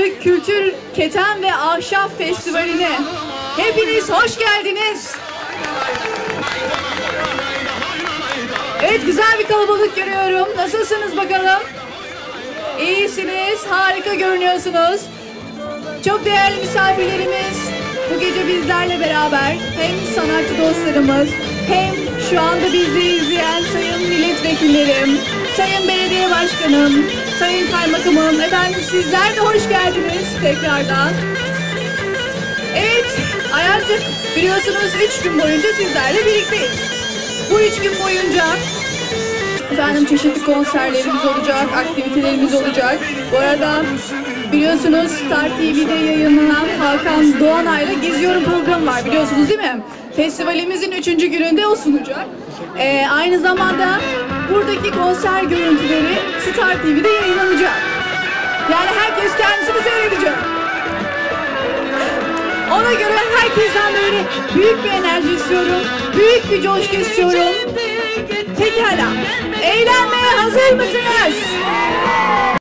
Ayvancık Kültür Keten ve Ahşap Festivali'ne hepiniz hoş geldiniz. Evet güzel bir kalabalık görüyorum. Nasılsınız bakalım? İyisiniz, harika görünüyorsunuz. Çok değerli misafirlerimiz bu gece bizlerle beraber hem sanatçı dostlarımız hem şu anda bizi izleyen sayın milletvekillerim, sayın belediye başkanım, sayın kaymakamım, efendim sizler de hoş geldiniz tekrardan. Evet, Ayazcık biliyorsunuz 3 gün boyunca sizlerle birlikteyiz. Bu 3 gün boyunca Efendim çeşitli konserlerimiz olacak, aktivitelerimiz olacak. Bu arada biliyorsunuz Star TV'de yayınlanan Hakan Doğanay'la Geziyorum programı var biliyorsunuz değil mi? Festivalimizin üçüncü gününde o sunacak. Ee, aynı zamanda buradaki konser görüntüleri Star TV'de yayınlanacak. Yani herkes kendisini seyredecek. Ona göre herkesten böyle büyük bir enerji istiyorum, büyük bir coşku istiyorum. Pekala, eğlenmeye hazır mısınız?